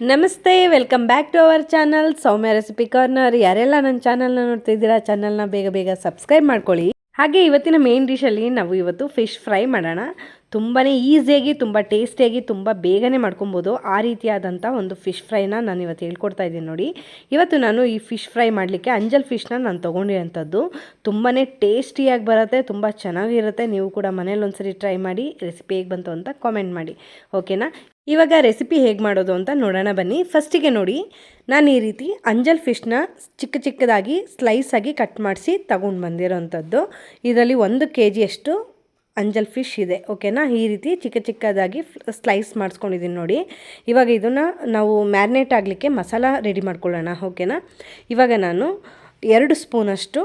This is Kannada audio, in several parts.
ನಮಸ್ತೆ welcome back to our channel Soumya recipe corner ಯಾರೆಲ್ಲ ನನ್ನ ಚಾನಲ್ನ ನೋಡ್ತಿದ್ದೀರಾ ಚಾನಲ್ನ ಬೇಗ ಬೇಗ ಸಬ್ಸ್ಕ್ರೈಬ್ ಮಾಡ್ಕೊಳ್ಳಿ. ಹಾಗೆ ಇವತ್ತಿನ ಮೇನ್ ಡಿಶಲ್ಲಿ ನಾವು ಇವತ್ತು ಫಿಶ್ ಫ್ರೈ ಮಾಡೋಣ. ತುಂಬಾ ಈಸಿಯಾಗಿ ತುಂಬ ಟೇಸ್ಟಿಯಾಗಿ ತುಂಬ ಬೇಗನೆ ಮಾಡ್ಕೊಬೋದು. ಆ ರೀತಿಯಾದಂಥ ಒಂದು ಫಿಶ್ ಫ್ರೈನ ನಾನು ಇವತ್ತು ಹೇಳ್ಕೊಡ್ತಾ ಇದ್ದೀನಿ ನೋಡಿ. ಇವತ್ತು ನಾನು ಈ ಫಿಶ್ ಫ್ರೈ ಮಾಡಲಿಕ್ಕೆ ಅಂಜಲ್ ಫಿಶ್ನ ನಾನು ತೊಗೊಂಡಿರೋಂಥದ್ದು. ತುಂಬಾ ಟೇಸ್ಟಿಯಾಗಿ ಬರುತ್ತೆ, ತುಂಬ ಚೆನ್ನಾಗಿರುತ್ತೆ. ನೀವು ಕೂಡ ಮನೇಲಿ ಒಂದ್ಸರಿ ಟ್ರೈ ಮಾಡಿ ರೆಸಿಪಿ ಹೇಗೆ ಬಂತು ಅಂತ ಕಾಮೆಂಟ್ ಮಾಡಿ. ಓಕೆನಾ ಇವಾಗ ರೆಸಿಪಿ ಹೇಗೆ ಮಾಡೋದು ಅಂತ ನೋಡೋಣ ಬನ್ನಿ. ಫಸ್ಟಿಗೆ ನೋಡಿ, ನಾನು ಈ ರೀತಿ ಅಂಜಲ್ ಫಿಶ್ನ ಚಿಕ್ಕ ಚಿಕ್ಕದಾಗಿ ಸ್ಲೈಸ್ ಆಗಿ ಕಟ್ ಮಾಡಿಸಿ ತಗೊಂಡು ಬಂದಿರೋವಂಥದ್ದು ಇದರಲ್ಲಿ ಒಂದು ಕೆ ಜಿಯಷ್ಟು ಅಂಜಲ್ ಫಿಶ್ ಇದೆ, ಓಕೆನಾ? ಈ ರೀತಿ ಚಿಕ್ಕ ಚಿಕ್ಕದಾಗಿ ಸ್ಲೈಸ್ ಮಾಡಿಸ್ಕೊಂಡಿದ್ದೀನಿ ನೋಡಿ. ಇವಾಗ ಇದನ್ನು ನಾವು ಮ್ಯಾರಿನೇಟ್ ಆಗಲಿಕ್ಕೆ ಮಸಾಲ ರೆಡಿ ಮಾಡ್ಕೊಳ್ಳೋಣ, ಓಕೆನಾ? ಇವಾಗ ನಾನು ಎರಡು ಸ್ಪೂನಷ್ಟು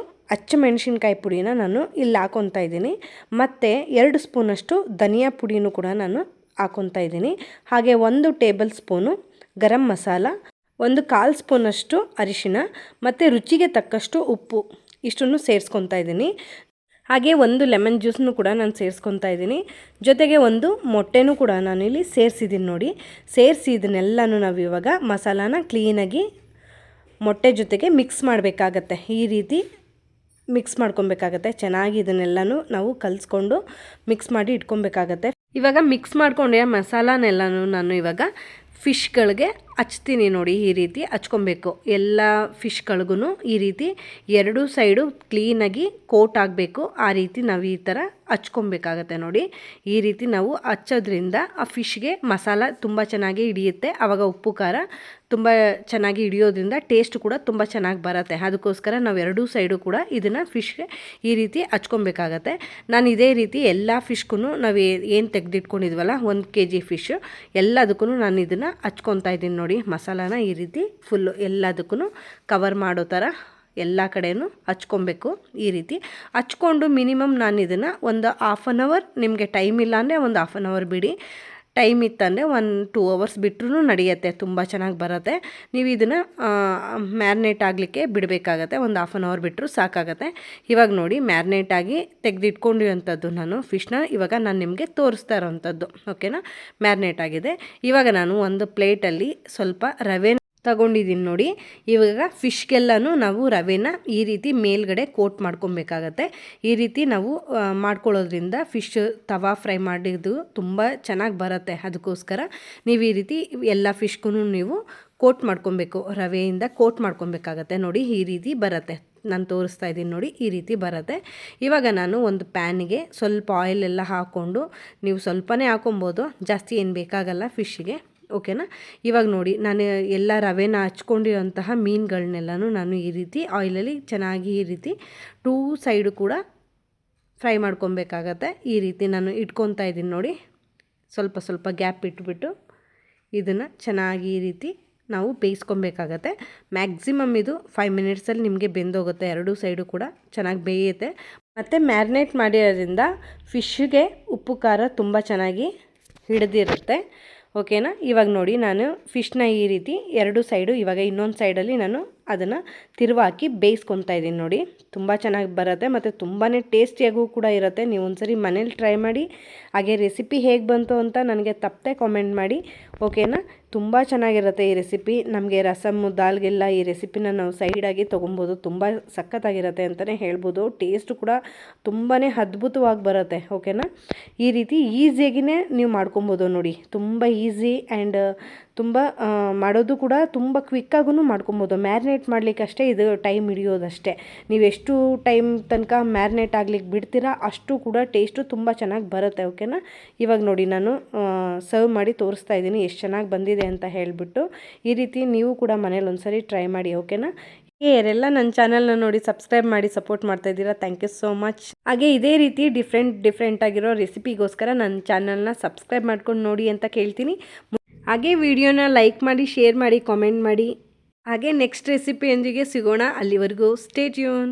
ಮೆಣಸಿನ್ಕಾಯಿ ಪುಡಿನ ನಾನು ಇಲ್ಲಿ ಹಾಕೊತಾ ಇದ್ದೀನಿ. ಮತ್ತು ಎರಡು ಸ್ಪೂನಷ್ಟು ಧನಿಯಾ ಪುಡಿನೂ ಕೂಡ ನಾನು ಹಾಕೊತಾ ಇದ್ದೀನಿ. ಹಾಗೆ ಒಂದು ಟೇಬಲ್ ಸ್ಪೂನು ಗರಂ ಮಸಾಲ, ಒಂದು ಕಾಲು ಸ್ಪೂನಷ್ಟು ಅರಿಶಿನ ಮತ್ತು ರುಚಿಗೆ ತಕ್ಕಷ್ಟು ಉಪ್ಪು ಇಷ್ಟನ್ನು ಸೇರಿಸ್ಕೊತಾ ಇದ್ದೀನಿ. ಹಾಗೆ ಒಂದು ಲೆಮನ್ ಜ್ಯೂಸನ್ನು ಕೂಡ ನಾನು ಸೇರಿಸ್ಕೊತಾ ಇದ್ದೀನಿ. ಜೊತೆಗೆ ಒಂದು ಮೊಟ್ಟೆನೂ ಕೂಡ ನಾನು ಇಲ್ಲಿ ಸೇರಿಸಿದ್ದೀನಿ ನೋಡಿ. ಸೇರಿಸಿ ಇದನ್ನೆಲ್ಲನೂ ನಾವು ಇವಾಗ ಮಸಾಲಾನ ಕ್ಲೀನಾಗಿ ಮೊಟ್ಟೆ ಜೊತೆಗೆ ಮಿಕ್ಸ್ ಮಾಡಬೇಕಾಗತ್ತೆ. ಈ ರೀತಿ ಮಿಕ್ಸ್ ಮಾಡ್ಕೊಬೇಕಾಗತ್ತೆ. ಚೆನ್ನಾಗಿ ಇದನ್ನೆಲ್ಲನೂ ನಾವು ಕಲಿಸ್ಕೊಂಡು ಮಿಕ್ಸ್ ಮಾಡಿ ಇಟ್ಕೊಬೇಕಾಗತ್ತೆ. ಇವಾಗ ಮಿಕ್ಸ್ ಮಾಡ್ಕೊಂಡೆ ಮಸಾಲನೆಲ್ಲನೂ ನಾನು ಇವಾಗ ಫಿಶ್ಗಳಿಗೆ ಹಚ್ತೀನಿ ನೋಡಿ ಈ ರೀತಿ ಹಚ್ಕೊಬೇಕು. ಎಲ್ಲ ಫಿಶ್ಗಳಿಗೂ ಈ ರೀತಿ ಎರಡು ಸೈಡು ಕ್ಲೀನಾಗಿ ಕೋಟ್ ಆಗಬೇಕು. ಆ ರೀತಿ ನಾವು ಈ ಥರ ಹಚ್ಕೊಬೇಕಾಗತ್ತೆ ನೋಡಿ. ಈ ರೀತಿ ನಾವು ಹಚ್ಚೋದ್ರಿಂದ ಆ ಫಿಶ್ಗೆ ಮಸಾಲ ತುಂಬ ಚೆನ್ನಾಗಿ ಹಿಡಿಯುತ್ತೆ. ಆವಾಗ ಉಪ್ಪು, ಖಾರ ತುಂಬ ಚೆನ್ನಾಗಿ ಹಿಡಿಯೋದ್ರಿಂದ ಟೇಸ್ಟ್ ಕೂಡ ತುಂಬ ಚೆನ್ನಾಗಿ ಬರುತ್ತೆ. ಅದಕ್ಕೋಸ್ಕರ ನಾವು ಎರಡೂ ಸೈಡು ಕೂಡ ಇದನ್ನು ಫಿಶ್ಗೆ ಈ ರೀತಿ ಹಚ್ಕೊಬೇಕಾಗತ್ತೆ. ನಾನು ಇದೇ ರೀತಿ ಎಲ್ಲ ಫಿಶ್ಗೂ ನಾವು ಏನು ತೆಗೆದಿಟ್ಕೊಂಡಿದ್ವಲ್ಲ, ಒಂದು ಕೆ ಜಿ ಫಿಶ್ ಎಲ್ಲದಕ್ಕೂ ನಾನು ಇದನ್ನು ಹಚ್ಕೊತಾ ಇದ್ದೀನಿ ನೋಡಿ. ಮಸಾಲಾನ ಈ ರೀತಿ ಫುಲ್ಲು ಎಲ್ಲದಕ್ಕೂ ಕವರ್ ಮಾಡೋ ಥರ ಎಲ್ಲ ಕಡೆಯೂ ಹಚ್ಕೊಬೇಕು ಈ ರೀತಿ. ಹಚ್ಕೊಂಡು ಮಿನಿಮಮ್ ನಾನು ಇದನ್ನು ಒಂದು ಆಫ್ ಆನ್ ಅವರ್ ನಿಮಗೆ ಟೈಮ್ ಇಲ್ಲ ಅಂದರೆ ಒಂದು ಆಫ್ ಆನ್ ಅವರ್ ಬಿಡಿ. ಟೈಮ್ ಇತ್ತಂದರೆ ಒನ್ ಟೂ ಅವರ್ಸ್ ಬಿಟ್ಟರೂ ನಡೆಯುತ್ತೆ, ತುಂಬ ಚೆನ್ನಾಗಿ ಬರುತ್ತೆ. ನೀವು ಇದನ್ನು ಮ್ಯಾರಿನೇಟ್ ಆಗಲಿಕ್ಕೆ ಬಿಡಬೇಕಾಗತ್ತೆ, ಒಂದು ಹಾಫ್ ಆನ್ ಅವರ್ ಬಿಟ್ಟರು ಸಾಕಾಗತ್ತೆ. ಇವಾಗ ನೋಡಿ, ಮ್ಯಾರಿನೇಟ್ ಆಗಿ ತೆಗೆದಿಟ್ಕೊಂಡಿರೋಂಥದ್ದು ನಾನು ಫಿಶ್ನ, ಇವಾಗ ನಾನು ನಿಮಗೆ ತೋರಿಸ್ತಾ ಇರೋವಂಥದ್ದು, ಓಕೆನಾ? ಮ್ಯಾರಿನೇಟ್ ಆಗಿದೆ. ಇವಾಗ ನಾನು ಒಂದು ಪ್ಲೇಟಲ್ಲಿ ಸ್ವಲ್ಪ ರವೆ ತಗೊಂಡಿದ್ದೀನಿ ನೋಡಿ. ಇವಾಗ ಫಿಶ್ಗೆಲ್ಲನೂ ನಾವು ರವೆನ ಈ ರೀತಿ ಮೇಲ್ಗಡೆ ಕೋಟ್ ಮಾಡ್ಕೊಬೇಕಾಗತ್ತೆ. ಈ ರೀತಿ ನಾವು ಮಾಡ್ಕೊಳ್ಳೋದ್ರಿಂದ ಫಿಶ್ ತವಾ ಫ್ರೈ ಮಾಡಿದ್ದು ತುಂಬ ಚೆನ್ನಾಗಿ ಬರುತ್ತೆ ಅದಕ್ಕೋಸ್ಕರ. ನೀವು ಈ ರೀತಿ ಎಲ್ಲ ಫಿಶ್ಗೂ ನೀವು ಕೋಟ್ ಮಾಡ್ಕೊಬೇಕು, ರವೆಯಿಂದ ಕೋಟ್ ಮಾಡ್ಕೊಬೇಕಾಗತ್ತೆ ನೋಡಿ, ಈ ರೀತಿ ಬರುತ್ತೆ. ನಾನು ತೋರಿಸ್ತಾ ಇದ್ದೀನಿ ನೋಡಿ, ಈ ರೀತಿ ಬರುತ್ತೆ. ಇವಾಗ ನಾನು ಒಂದು ಪ್ಯಾನಿಗೆ ಸ್ವಲ್ಪ ಆಯಿಲ್ ಎಲ್ಲ ಹಾಕ್ಕೊಂಡು, ನೀವು ಸ್ವಲ್ಪನೇ ಹಾಕೊಬೋದು ಜಾಸ್ತಿ ಏನು ಬೇಕಾಗಲ್ಲ ಫಿಶ್ಶಿಗೆ ಓಕೆನಾ? ಇವಾಗ ನೋಡಿ, ನಾನು ಎಲ್ಲ ರವೆನ ಹಚ್ಕೊಂಡಿರೋಂತಹ ಮೀನುಗಳನ್ನೆಲ್ಲನೂ ನಾನು ಈ ರೀತಿ ಆಯಿಲಲ್ಲಿ ಚೆನ್ನಾಗಿ ಈ ರೀತಿ ಟೂ ಸೈಡು ಕೂಡ ಫ್ರೈ ಮಾಡ್ಕೊಬೇಕಾಗತ್ತೆ. ಈ ರೀತಿ ನಾನು ಇಟ್ಕೊತಾ ಇದ್ದೀನಿ ನೋಡಿ. ಸ್ವಲ್ಪ ಸ್ವಲ್ಪ ಗ್ಯಾಪ್ ಇಟ್ಬಿಟ್ಟು ಇದನ್ನು ಚೆನ್ನಾಗಿ ಈ ರೀತಿ ನಾವು ಬೇಯಿಸ್ಕೊಬೇಕಾಗತ್ತೆ. ಮ್ಯಾಕ್ಸಿಮಮ್ ಇದು ಫೈವ್ ಮಿನಿಟ್ಸಲ್ಲಿ ನಿಮಗೆ ಬೆಂದೋಗುತ್ತೆ. ಎರಡೂ ಸೈಡು ಕೂಡ ಚೆನ್ನಾಗಿ ಬೇಯುತ್ತೆ. ಮತ್ತು ಮ್ಯಾರಿನೇಟ್ ಮಾಡಿರೋದ್ರಿಂದ ಫಿಶ್ಗೆ ಉಪ್ಪು ಖಾರ ತುಂಬ ಚೆನ್ನಾಗಿ ಹಿಡಿದಿರುತ್ತೆ. ಓಕೆನಾ? ಇವಾಗ ನೋಡಿ ನಾನು ಫಿಶ್ನ ಈ ರೀತಿ ಎರಡು ಸೈಡು ಇವಾಗ ಇನ್ನೊಂದು ಸೈಡಲ್ಲಿ ನಾನು ಅದನ್ನು ತಿರುವಾಕಿ ಬೇಯಿಸ್ಕೊತಾ ಇದ್ದೀನಿ ನೋಡಿ. ತುಂಬ ಚೆನ್ನಾಗಿ ಬರುತ್ತೆ ಮತ್ತು ತುಂಬಾ ಟೇಸ್ಟಿಯಾಗೂ ಕೂಡ ಇರುತ್ತೆ. ನೀವು ಒಂದ್ಸರಿ ಮನೇಲಿ ಟ್ರೈ ಮಾಡಿ. ಹಾಗೆ ರೆಸಿಪಿ ಹೇಗೆ ಬಂತು ಅಂತ ನನಗೆ ತಪ್ಪದೆ ಕಾಮೆಂಟ್ ಮಾಡಿ. ಓಕೆನಾ? ತುಂಬ ಚೆನ್ನಾಗಿರುತ್ತೆ ಈ ರೆಸಿಪಿ. ನಮಗೆ ರಸಮ್ಮು ದಾಲ್ಗೆಲ್ಲ ಈ ರೆಸಿಪಿನ ನಾವು ಸೈಡಾಗಿ ತೊಗೊಬೋದು. ತುಂಬ ಸಖತ್ತಾಗಿರುತ್ತೆ ಅಂತಲೇ ಹೇಳ್ಬೋದು. ಟೇಸ್ಟ್ ಕೂಡ ತುಂಬಾ ಅದ್ಭುತವಾಗಿ ಬರುತ್ತೆ. ಓಕೆನಾ? ಈ ರೀತಿ ಈಸಿಯಾಗಿಯೇ ನೀವು ಮಾಡ್ಕೊಬೋದು ನೋಡಿ. ತುಂಬ ಈಸಿ ಆ್ಯಂಡ್ ತುಂಬ ಮಾಡೋದು ಕೂಡ ತುಂಬ ಕ್ವಿಕ್ಕಾಗೂ ಮಾಡ್ಕೊಬೋದು. ಮ್ಯಾರಿನೇಟ್ ಮಾಡಲಿಕ್ಕೆ ಅಷ್ಟೇ ಇದು ಟೈಮ್ ಹಿಡಿಯೋದಷ್ಟೇ. ನೀವು ಎಷ್ಟು ಟೈಮ್ ತನಕ ಮ್ಯಾರಿನೇಟ್ ಆಗ್ಲಿಕ್ಕೆ ಬಿಡ್ತೀರಾ ಅಷ್ಟು ಕೂಡ ಟೇಸ್ಟು ತುಂಬ ಚೆನ್ನಾಗಿ ಬರುತ್ತೆ ಓಕೆನಾ ಇವಾಗ ನೋಡಿ ನಾನು ಸರ್ವ್ ಮಾಡಿ ತೋರಿಸ್ತಾ ಇದ್ದೀನಿ, ಎಷ್ಟು ಚೆನ್ನಾಗಿ ಬಂದಿದೆ ಅಂತ ಹೇಳಿಬಿಟ್ಟು. ಈ ರೀತಿ ನೀವು ಕೂಡ ಮನೇಲಿ ಒಂದ್ಸರಿ ಟ್ರೈ ಮಾಡಿ ಓಕೆನಾ ಏರೆಲ್ಲ ನನ್ನ ಚಾನಲ್ನ ನೋಡಿ ಸಬ್ಸ್ಕ್ರೈಬ್ ಮಾಡಿ ಸಪೋರ್ಟ್ ಮಾಡ್ತಾ ಇದ್ದೀರಾ ಥ್ಯಾಂಕ್ ಯು ಸೋ ಮಚ್ ಹಾಗೆ ಇದೇ ರೀತಿ ಡಿಫ್ರೆಂಟ್ ಡಿಫ್ರೆಂಟ್ ಆಗಿರೋ ರೆಸಿಪಿಗೋಸ್ಕರ ನನ್ನ ಚಾನಲ್ನ ಸಬ್ಸ್ಕ್ರೈಬ್ ಮಾಡ್ಕೊಂಡು ನೋಡಿ ಅಂತ ಕೇಳ್ತೀನಿ. ಹಾಗೆ ವಿಡಿಯೋನ ಲೈಕ್ ಮಾಡಿ, ಶೇರ್ ಮಾಡಿ ಕಾಮೆಂಟ್ ಮಾಡಿ. ಹಾಗೆ ನೆಕ್ಸ್ಟ್ ರೆಸಿಪಿಯೊಂದಿಗೆ ಸಿಗೋಣ. ಅಲ್ಲಿವರೆಗೂ ಸ್ಟೇ ಟ್ಯೂನ್